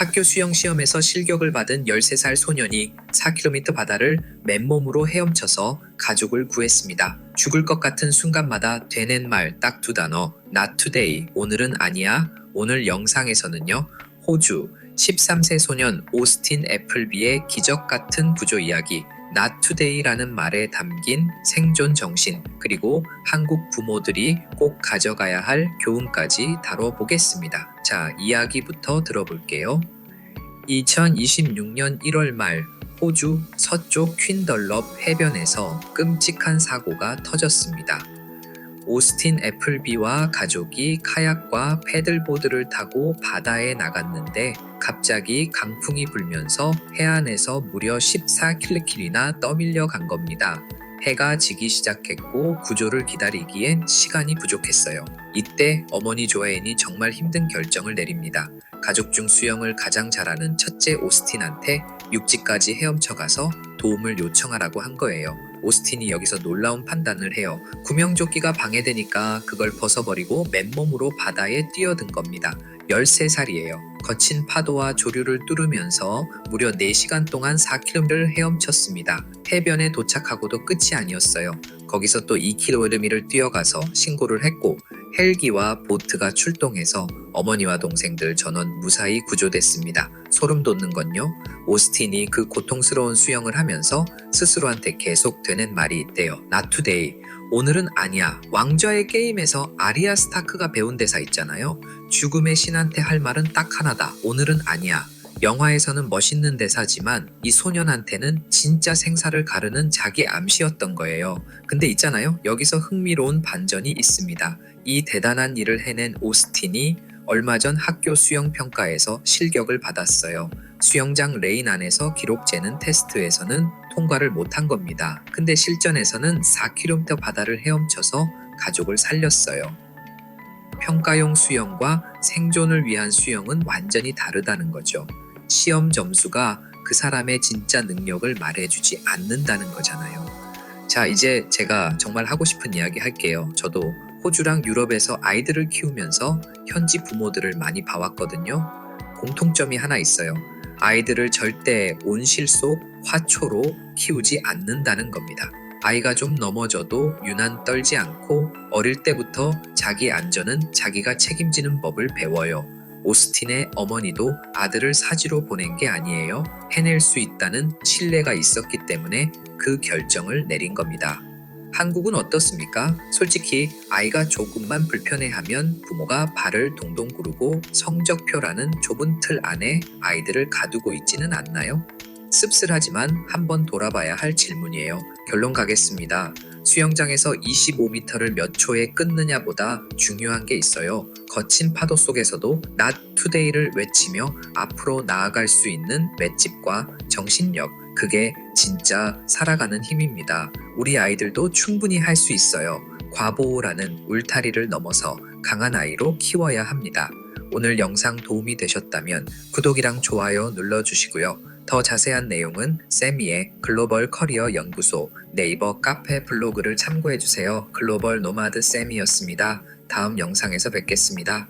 학교 수영 시험에서 실격을 받은 13살 소년이 4km 바다를 맨몸으로 헤엄쳐서 가족을 구했습니다. 죽을 것 같은 순간마다 되는 말 딱 두 단어 not today 오늘은 아니야 오늘 영상에서는요 호주 13세 소년 오스틴 애플비의 기적 같은 구조 이야기 not today라는 말에 담긴 생존 정신 그리고 한국 부모들이 꼭 가져가야 할 교훈까지 다뤄보겠습니다. 자, 이야기부터 들어볼게요. 2026년 1월 말 호주 서쪽 퀸덜럽 해변에서 끔찍한 사고가 터졌습니다. 오스틴 애플비와 가족이 카약과 패들보드를 타고 바다에 나갔는데 갑자기 강풍이 불면서 해안에서 무려 14킬로킬이나 떠밀려 간 겁니다. 해가 지기 시작했고 구조를 기다리기엔 시간이 부족했어요. 이때 어머니 조앤이 정말 힘든 결정을 내립니다. 가족 중 수영을 가장 잘하는 첫째 오스틴한테 육지까지 헤엄쳐 가서 도움을 요청하라고 한 거예요. 오스틴이 여기서 놀라운 판단을 해요. 구명조끼가 방해되니까 그걸 벗어버리고 맨몸으로 바다에 뛰어든 겁니다. 13살이에요. 거친 파도와 조류를 뚫으면서 무려 4시간 동안 4km를 헤엄쳤습니다. 해변에 도착하고도 끝이 아니었어요. 거기서 또 2km를 뛰어가서 신고를 했고 헬기와 보트가 출동해서 어머니와 동생들 전원 무사히 구조됐습니다. 소름 돋는 건요. 오스틴이 그 고통스러운 수영을 하면서 스스로한테 계속 되는 말이 있대요. Not today. 오늘은 아니야. 왕좌의 게임에서 아리아 스타크가 배운 대사 있잖아요. 죽음의 신한테 할 말은 딱 하나다. 오늘은 아니야. 영화에서는 멋있는 대사지만 이 소년한테는 진짜 생사를 가르는 자기 암시였던 거예요. 근데 있잖아요. 여기서 흥미로운 반전이 있습니다. 이 대단한 일을 해낸 오스틴이 얼마 전 학교 수영 평가에서 실격을 받았어요. 수영장 레인 안에서 기록 재는 테스트에서는 통과를 못한 겁니다. 근데 실전에서는 4km 바다를 헤엄쳐서 가족을 살렸어요. 평가용 수영과 생존을 위한 수영은 완전히 다르다는 거죠. 시험 점수가 그 사람의 진짜 능력을 말해주지 않는다는 거잖아요. 자, 이제 제가 정말 하고 싶은 이야기 할게요. 저도 호주랑 유럽에서 아이들을 키우면서 현지 부모들을 많이 봐왔거든요. 공통점이 하나 있어요. 아이들을 절대 온실 속 화초로 키우지 않는다는 겁니다. 아이가 좀 넘어져도 유난 떨지 않고 어릴 때부터 자기 안전은 자기가 책임지는 법을 배워요. 오스틴의 어머니도 아들을 사지로 보낸 게 아니에요. 해낼 수 있다는 신뢰가 있었기 때문에 그 결정을 내린 겁니다. 한국은 어떻습니까? 솔직히 아이가 조금만 불편해하면 부모가 발을 동동 구르고 성적표라는 좁은 틀 안에 아이들을 가두고 있지는 않나요? 씁쓸하지만 한번 돌아봐야 할 질문이에요. 결론 가겠습니다. 수영장에서 25m를 몇 초에 끊느냐보다 중요한 게 있어요. 거친 파도 속에서도 not today를 외치며 앞으로 나아갈 수 있는 맷집과 정신력, 그게 진짜 살아가는 힘입니다. 우리 아이들도 충분히 할 수 있어요. 과보호라는 울타리를 넘어서 강한 아이로 키워야 합니다. 오늘 영상 도움이 되셨다면 구독이랑 좋아요 눌러주시고요. 더 자세한 내용은 세미의 글로벌 커리어 연구소 네이버 카페 블로그를 참고해주세요. 글로벌 노마드 세미였습니다. 다음 영상에서 뵙겠습니다.